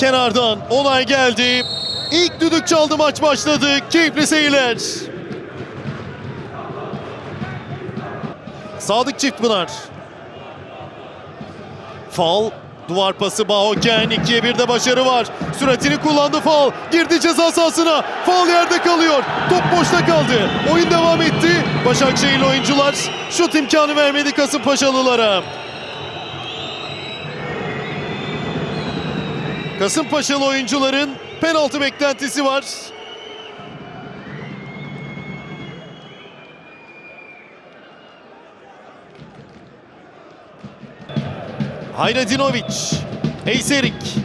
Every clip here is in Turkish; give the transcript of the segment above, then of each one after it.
Kenardan olay geldi. İlk düdük çaldı maç başladı. Keyifli seyirler. Sadık Çiftpınar. Fal. Duvar pası Bahoken. 2'ye 1'de başarı var. Süratini kullandı Fal. Girdi ceza sahasına. Fal yerde kalıyor. Top boşta kaldı. Oyun devam etti. Başakşehirli oyuncular şut imkanı vermedi Kasımpaşalılara. Kasımpaşalı oyuncuların penaltı beklentisi var. Hayradinovic, Eyserik.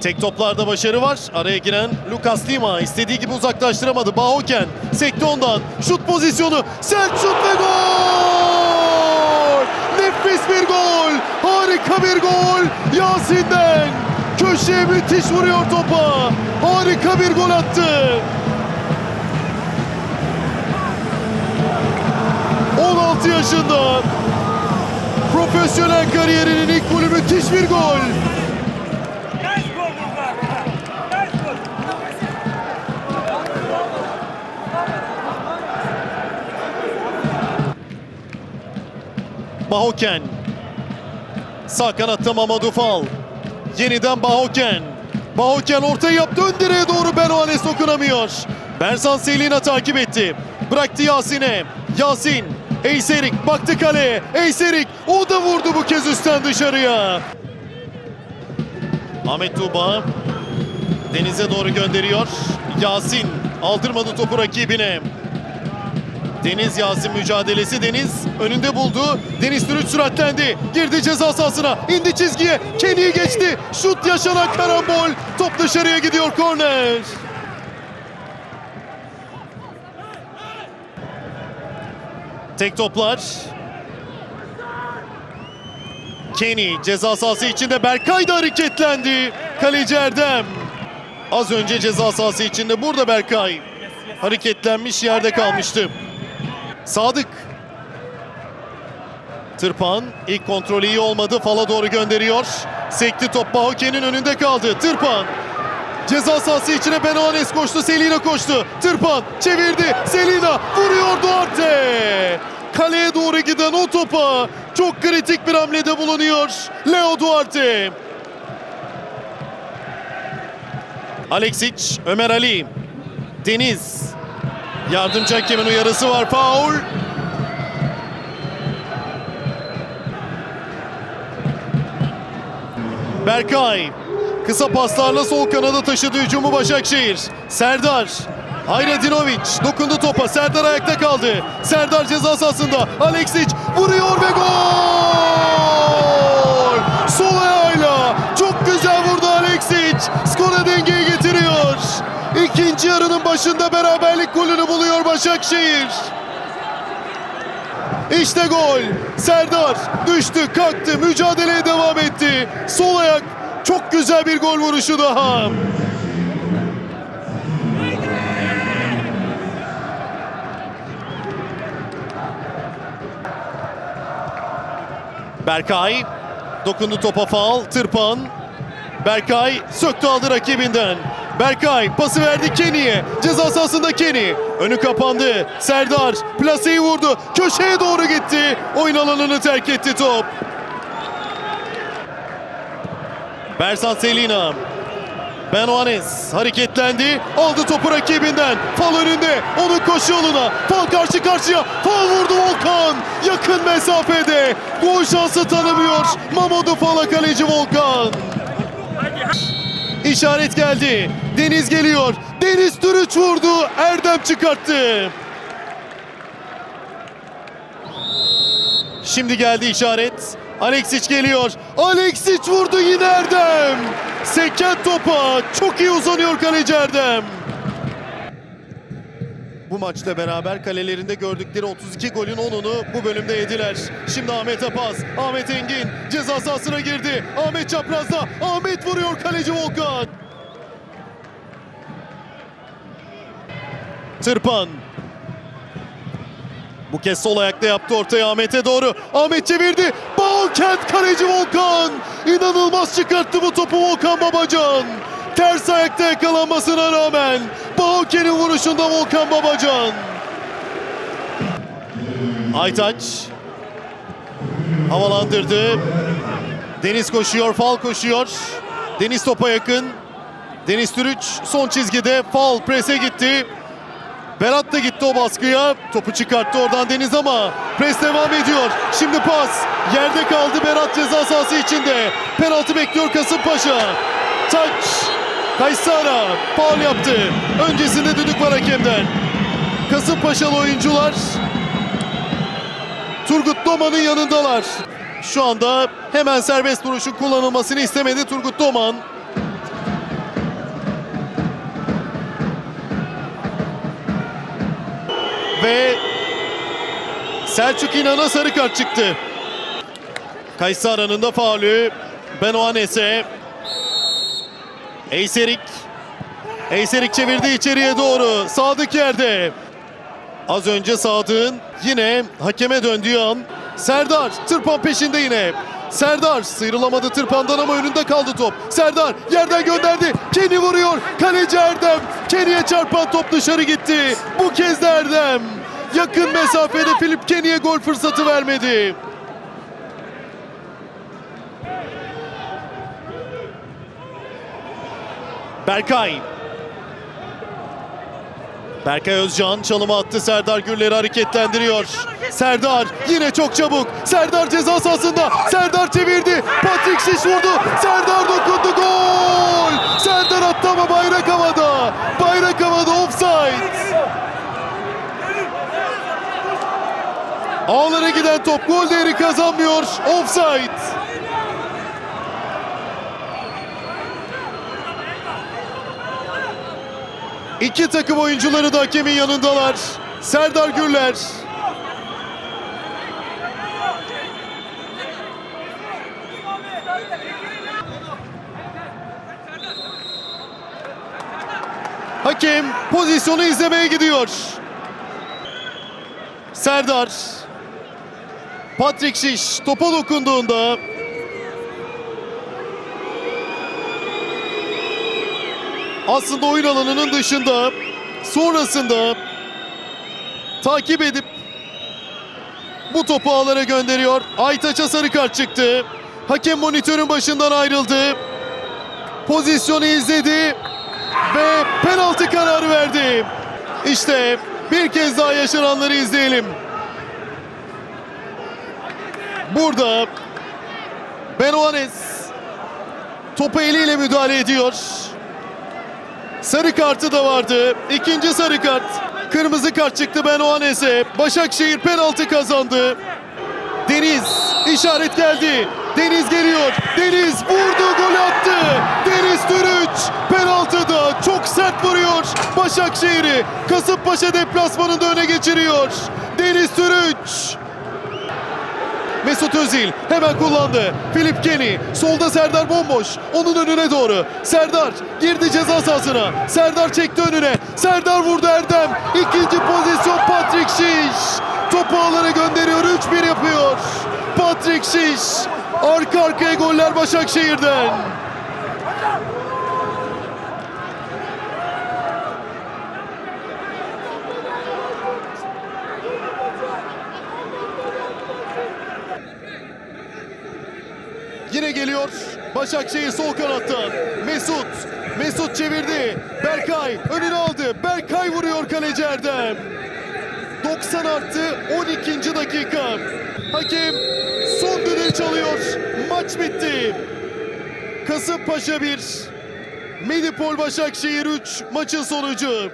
Tek toplarda başarı var. Araya giren Lucas Lima istediği gibi uzaklaştıramadı. Bahoken sekti ondan. Şut pozisyonu. Sert şut ve gol! Nefis bir gol! Harika bir gol! Yasin'den! Köşeye müthiş vuruyor topa. Harika bir gol attı. 16 yaşında profesyonel kariyerinin ilk golü müthiş bir gol. Bahoken. Sağ kanatta Mamadou Fall. Yeniden Bahoken. Bahoken ortaya yaptı ön direğe doğru Benoanes dokunamıyor. Berzan Selina takip etti. Bıraktı Yasin'e. Yasin. Eyserik baktı kaleye. Eyserik o da vurdu bu kez üstten dışarıya. Ahmet Tuğba Deniz'e doğru gönderiyor. Yasin aldırmadı topu rakibine. Deniz Yasin mücadelesi Deniz önünde buldu. Deniz Türüç süratlendi. Girdi ceza sahasına. indi çizgiye. Kenny'i geçti. Şut yaşanan karambol. Top dışarıya gidiyor korner. Tek toplar. Kenny ceza sahası içinde Berkay da hareketlendi. Kaleci Erdem. Az önce ceza sahası içinde burada Berkay. Hareketlenmiş yerde kalmıştı. Sadık. Tırpan ilk kontrolü iyi olmadı. Fala doğru gönderiyor. Sekti top Bahoken'in önünde kaldı. Tırpan. Ceza sahası içine Benoanes koştu. Selina koştu. Tırpan çevirdi. Selina vuruyor Duarte. Kaleye doğru giden o topa çok kritik bir hamlede bulunuyor. Leo Duarte. Alexic, Ömer Ali. Deniz. Yardımcı hakemin uyarısı var. Faul. Berkay. Kısa paslarla sol kanada taşıdı hücumu Başakşehir. Serdar. Hayredinovic dokundu topa. Serdar ayakta kaldı. Serdar ceza sahasında. Alexic vuruyor ve gol! Sol ayağıyla çok güzel vurdu İkinci yarının başında beraberlik golünü buluyor Başakşehir. İşte gol. Serdar düştü, kalktı, mücadeleye devam etti. Sol ayak çok güzel bir gol vuruşu daha. Berkay dokundu topa faul. Tırpan. Berkay söktü aldı rakibinden. Berkay pası verdi Kenny'ye. Ceza sahasında Kenny. Önü kapandı. Serdar plaseyi vurdu. Köşeye doğru gitti. Oyun alanını terk etti top. Bersan Selina. Benoanes hareketlendi. Aldı topu rakibinden. Fal önünde. Onun koşu yoluna. Fal karşı karşıya. Fal vurdu Volkan. Yakın mesafede. Gol şansı tanımıyor. Mamadou Fal'a kaleci Volkan. İşaret geldi. Deniz geliyor. Deniz Türüç vurdu. Erdem çıkarttı. Şimdi geldi işaret. Alexic geliyor. Alexic vurdu yine Erdem. Seken topa. Çok iyi uzanıyor kaleci Erdem. Bu maçla beraber kalelerinde gördükleri 32 golün 10'unu bu bölümde yediler. Şimdi Ahmet'e pas. Ahmet Engin ceza sahasına girdi. Ahmet çaprazda. Ahmet vuruyor kaleci Volkan. Tırpan. Bu kez sol ayakta yaptı ortaya Ahmet'e doğru. Ahmet çevirdi. Bal Bilkent kaleci Volkan. İnanılmaz çıkarttı bu topu Volkan Babacan. Ters ayakta yakalanmasına rağmen Bahoken'in vuruşunda Volkan Babacan. Aytaç havalandırdı. Deniz koşuyor, fal koşuyor. Deniz topa yakın. Deniz Türüç son çizgide fal prese gitti. Berat da gitti o baskıya. Topu çıkarttı oradan Deniz ama pres devam ediyor. Şimdi pas. Yerde kaldı Berat ceza sahası içinde. Penaltı bekliyor Kasımpaşa. Taç. Kaysara faul yaptı. Öncesinde düdük var hakemden. Kasımpaşalı oyuncular Turgut Doman'ın yanındalar. Şu anda hemen serbest vuruşun kullanılmasını istemedi Turgut Doman. Ve Selçuk İnan'a sarı kart çıktı. Kaysara'nın da faulü. Benoanes'e. Eyserik. Eyserik çevirdi içeriye doğru. Sadık yerde. Az önce Sadık'ın yine hakeme döndüğü an Serdar Tırpan peşinde yine. Serdar sıyrılamadı Tırpan'dan ama önünde kaldı top. Serdar yerden gönderdi. Kenny vuruyor. Kaleci Erdem. Kenny'e çarpan top dışarı gitti. Bu kez de Erdem. Yakın mesafede Filip Kenny'e gol fırsatı vermedi. Berkay. Berkay Özcan çalıma attı. Serdar Gürler'i hareketlendiriyor. Serdar yine çok çabuk. Serdar ceza sahasında. Serdar çevirdi. Patrick Şiş vurdu. Serdar dokundu. Gol! Serdar attı ama bayrak havada. Bayrak havada offside. Ağlara giden top gol değeri kazanmıyor. Offside. İki takım oyuncuları da hakemin yanındalar. Serdar Gürler. Hakem pozisyonu izlemeye gidiyor. Serdar. Patrick Şiş topa dokunduğunda aslında oyun alanının dışında sonrasında takip edip bu topu ağlara gönderiyor. Aytaç'a sarı kart çıktı. Hakem monitörün başından ayrıldı. Pozisyonu izledi ve penaltı kararı verdi. İşte bir kez daha yaşananları izleyelim. Burada Benoanes topa eliyle müdahale ediyor. Sarı kartı da vardı. İkinci sarı kart. Kırmızı kart çıktı Benoanes'e. Başakşehir penaltı kazandı. Deniz işaret geldi. Deniz geliyor. Deniz vurdu gol attı. Deniz Türüç penaltıda çok sert vuruyor. Başakşehir'i Kasımpaşa deplasmanında öne geçiriyor. Deniz Türüç. Mesut Özil hemen kullandı. Filip Kenny solda Serdar bomboş. Onun önüne doğru. Serdar girdi ceza sahasına. Serdar çekti önüne. Serdar vurdu Erdem. İkinci pozisyon Patrick Şiş. Topu ağlara gönderiyor. 3-1 yapıyor. Patrick Şiş. Arka arkaya goller Başakşehir'den. Yine geliyor Başakşehir sol kanattan. Mesut. Mesut çevirdi. Berkay önüne aldı. Berkay vuruyor kaleci Erdem. 90 artı 12. dakika. Hakem son düdüğü çalıyor. Maç bitti. Kasımpaşa 1. Medipol Başakşehir 3 maçın sonucu.